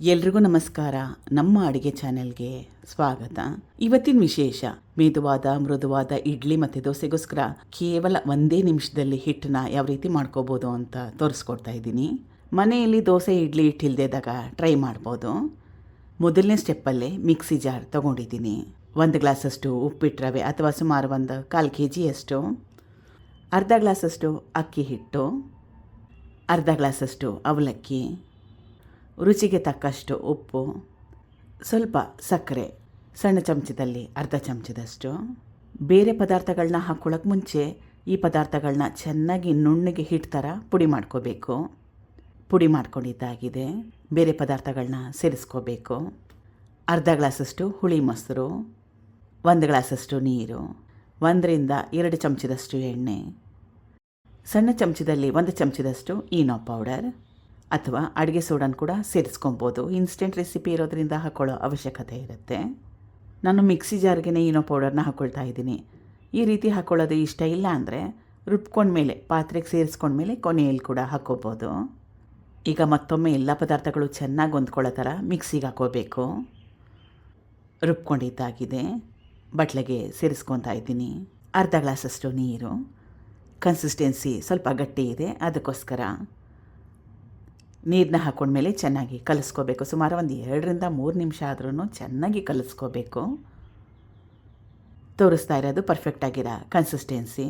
ಎಲ್ರಿಗೂ ನಮಸ್ಕಾರ. ನಮ್ಮ ಅಡುಗೆ ಚಾನೆಲ್ಗೆ ಸ್ವಾಗತ. ಇವತ್ತಿನ ವಿಶೇಷ, ಮೆದುವಾದ, ಮೃದುವಾದ ಇಡ್ಲಿ ಮತ್ತು ದೋಸೆಗೋಸ್ಕರ ಕೇವಲ ಒಂದೇ ನಿಮಿಷದಲ್ಲಿ ಹಿಟ್ಟನ್ನ ಯಾವ ರೀತಿ ಮಾಡ್ಕೋಬೋದು ಅಂತ ತೋರಿಸ್ಕೊಡ್ತಾ ಇದ್ದೀನಿ. ಮನೆಯಲ್ಲಿ ದೋಸೆ, ಇಡ್ಲಿ ಹಿಟ್ಟಿಲ್ದೇದಾಗ ಟ್ರೈ ಮಾಡ್ಬೋದು. ಮೊದಲನೇ ಸ್ಟೆಪ್ಪಲ್ಲೇ ಮಿಕ್ಸಿ ಜಾರ್ ತೊಗೊಂಡಿದ್ದೀನಿ. ಒಂದು ಗ್ಲಾಸಷ್ಟು ಉಪ್ಪಿಟ್ಟು ರವೆ ಅಥವಾ ಸುಮಾರು ಒಂದು ಕಾಲು ಕೆ ಜಿಯಷ್ಟು ಅರ್ಧ ಗ್ಲಾಸಷ್ಟು ಅಕ್ಕಿ ಹಿಟ್ಟು, ಅರ್ಧ ಗ್ಲಾಸಷ್ಟು ಅವಲಕ್ಕಿ ರುಚಿಗೆ ತಕ್ಕಷ್ಟು ಉಪ್ಪು, ಸ್ವಲ್ಪ ಸಕ್ಕರೆ, ಸಣ್ಣ ಚಮಚದಲ್ಲಿ ಅರ್ಧ ಚಮಚದಷ್ಟು. ಬೇರೆ ಪದಾರ್ಥಗಳನ್ನ ಹಾಕ್ಕೊಳ್ಳೋಕೆ ಮುಂಚೆ ಈ ಪದಾರ್ಥಗಳನ್ನ ಚೆನ್ನಾಗಿ ನುಣ್ಣಗೆ ಹಿಟ್ಟು ಥರ ಪುಡಿ ಮಾಡ್ಕೋಬೇಕು. ಪುಡಿ ಮಾಡ್ಕೊಂಡಿದ್ದಾಗಿದೆ. ಬೇರೆ ಪದಾರ್ಥಗಳನ್ನ ಸೇರಿಸ್ಕೋಬೇಕು. ಅರ್ಧ ಗ್ಲಾಸಷ್ಟು ಹುಳಿ ಮೊಸರು, ಒಂದು ಗ್ಲಾಸಷ್ಟು ನೀರು, ಒಂದರಿಂದ ಎರಡು ಚಮಚದಷ್ಟು ಎಣ್ಣೆ, ಸಣ್ಣ ಚಮಚದಲ್ಲಿ ಒಂದು ಚಮಚದಷ್ಟು ಈನೋ ಪೌಡರ್ ಅಥವಾ ಅಡುಗೆ ಸೋಡನ್ ಕೂಡ ಸೇರಿಸ್ಕೊಬೋದು. ಇನ್ಸ್ಟೆಂಟ್ ರೆಸಿಪಿ ಇರೋದರಿಂದ ಹಾಕ್ಕೊಳ್ಳೋ ಅವಶ್ಯಕತೆ ಇರುತ್ತೆ. ನಾನು ಮಿಕ್ಸಿ ಜಾರ್ಗೆ ಏನೋ ಪೌಡರ್ನ ಹಾಕ್ಕೊಳ್ತಾ ಇದ್ದೀನಿ. ಈ ರೀತಿ ಹಾಕ್ಕೊಳ್ಳೋದು ಇಷ್ಟ ಇಲ್ಲ ಅಂದರೆ ರುಬ್ಕೊಂಡ್ಮೇಲೆ ಪಾತ್ರೆಗೆ ಸೇರಿಸ್ಕೊಂಡ್ಮೇಲೆ ಕೊನೆಯಲ್ಲಿ ಕೂಡ ಹಾಕ್ಕೋಬೋದು ಈಗ ಮತ್ತೊಮ್ಮೆ ಎಲ್ಲ ಪದಾರ್ಥಗಳು ಚೆನ್ನಾಗಿ ಹೊಂದ್ಕೊಳ್ಳೋ ಥರ ಮಿಕ್ಸಿಗೆ ಹಾಕೋಬೇಕು. ರುಬ್ಕೊಂಡಿದ್ದಾಗಿದೆ. ಬಟ್ಲೆಗೆ ಸೇರಿಸ್ಕೊತಾ ಇದ್ದೀನಿ. ಅರ್ಧ ಗ್ಲಾಸಷ್ಟು ನೀರು. ಕನ್ಸಿಸ್ಟೆನ್ಸಿ ಸ್ವಲ್ಪ ಗಟ್ಟಿ ಇದೆ, ಅದಕ್ಕೋಸ್ಕರ. ನೀರನ್ನ ಹಾಕ್ಕೊಂಡ್ಮೇಲೆ ಚೆನ್ನಾಗಿ ಕಲಿಸ್ಕೋಬೇಕು. ಸುಮಾರು ಒಂದು ಎರಡರಿಂದ ಮೂರು ನಿಮಿಷ ಆದ್ರೂ ಚೆನ್ನಾಗಿ ಕಲಿಸ್ಕೋಬೇಕು. ತೋರಿಸ್ತಾ ಇರೋದು ಪರ್ಫೆಕ್ಟಾಗಿರೋ ಕನ್ಸಿಸ್ಟೆನ್ಸಿ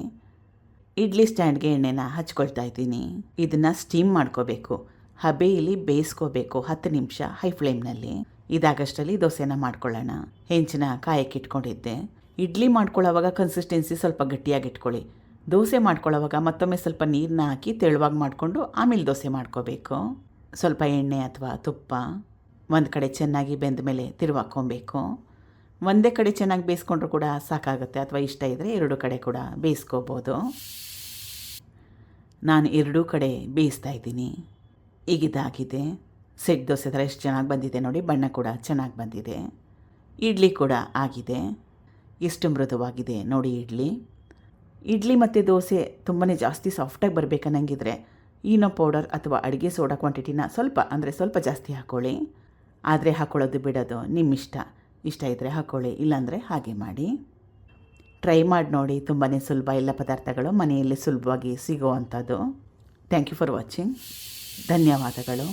ಇಡ್ಲಿ ಸ್ಟ್ಯಾಂಡ್ಗೆ ಎಣ್ಣೆನ ಹಚ್ಕೊಳ್ತಾ ಇದ್ದೀನಿ. ಇದನ್ನು ಸ್ಟೀಮ್ ಮಾಡ್ಕೋಬೇಕು. ಹಬೆಯಲ್ಲಿ ಬೇಯಿಸ್ಕೋಬೇಕು ಹತ್ತು ನಿಮಿಷ ಹೈ ಫ್ಲೇಮ್ನಲ್ಲಿ ಇದಾಗಷ್ಟರಲ್ಲಿ ದೋಸೆನ ಮಾಡ್ಕೊಳ್ಳೋಣ. ಹೆಂಚಿನ ಕಾಯಕ್ಕೆ ಇಟ್ಕೊಂಡಿದ್ದೆ. ಇಡ್ಲಿ ಮಾಡ್ಕೊಳ್ಳೋವಾಗ ಕನ್ಸಿಸ್ಟೆನ್ಸಿ ಸ್ವಲ್ಪ ಗಟ್ಟಿಯಾಗಿ ಇಟ್ಕೊಳ್ಳಿ. ದೋಸೆ ಮಾಡ್ಕೊಳ್ಳೋವಾಗ ಮತ್ತೊಮ್ಮೆ ಸ್ವಲ್ಪ ನೀರನ್ನ ಹಾಕಿ ತೆಳುವಾಗಿ ಮಾಡಿಕೊಂಡು ಆಮೇಲೆ ದೋಸೆ ಮಾಡ್ಕೋಬೇಕು. ಸ್ವಲ್ಪ ಎಣ್ಣೆ ಅಥವಾ ತುಪ್ಪ ಒಂದು ಕಡೆ ಚೆನ್ನಾಗಿ ಬೆಂದ ಮೇಲೆ ತಿರುವಾಕೊಬೇಕು ಒಂದೇ ಕಡೆ ಚೆನ್ನಾಗಿ ಬೇಯಿಸ್ಕೊಂಡ್ರು ಕೂಡ ಸಾಕಾಗುತ್ತೆ ಅಥವಾ ಇಷ್ಟ ಇದ್ದರೆ ಎರಡು ಕಡೆ ಕೂಡ ಬೇಯಿಸ್ಕೋಬೋದು. ನಾನು ಎರಡೂ ಕಡೆ ಬೇಯಿಸ್ತಾ ಇದ್ದೀನಿ. ಈಗಿದಾಗಿದೆ. ಸೆಟ್ ದೋಸೆ ಥರ ಎಷ್ಟು ಚೆನ್ನಾಗಿ ಬಂದಿದೆ ನೋಡಿ, ಬಣ್ಣ ಕೂಡ ಚೆನ್ನಾಗಿ ಬಂದಿದೆ. ಇಡ್ಲಿ ಕೂಡ ಆಗಿದೆ. ಎಷ್ಟು ಮೃದುವಾಗಿದೆ ನೋಡಿ ಇಡ್ಲಿ. ಇಡ್ಲಿ ಮತ್ತು ದೋಸೆ ತುಂಬಾ ಜಾಸ್ತಿ ಸಾಫ್ಟಾಗಿ ಬರಬೇಕನ್ನಂಗಿದ್ರೆ ಈನೋ ಪೌಡರ್ ಅಥವಾ ಅಡುಗೆ ಸೋಡಾ ಕ್ವಾಂಟಿಟಿನ ಸ್ವಲ್ಪ, ಅಂದರೆ ಸ್ವಲ್ಪ ಜಾಸ್ತಿ ಹಾಕ್ಕೊಳ್ಳಿ ಆದರೆ ಹಾಕ್ಕೊಳ್ಳೋದು ಬಿಡೋದು ನಿಮ್ಮ ಇಷ್ಟ ಇಷ್ಟ ಇದ್ದರೆ ಹಾಕ್ಕೊಳ್ಳಿ ಇಲ್ಲಾಂದರೆ ಹಾಗೆ ಮಾಡಿ. ಟ್ರೈ ಮಾಡಿ ನೋಡಿ ತುಂಬಾ ಸುಲಭ ಎಲ್ಲ ಪದಾರ್ಥಗಳು ಮನೆಯಲ್ಲಿ ಸುಲಭವಾಗಿ ಸಿಗೋವಂಥದ್ದು ಥ್ಯಾಂಕ್ ಯು ಫಾರ್ ವಾಚಿಂಗ್ ಧನ್ಯವಾದಗಳು.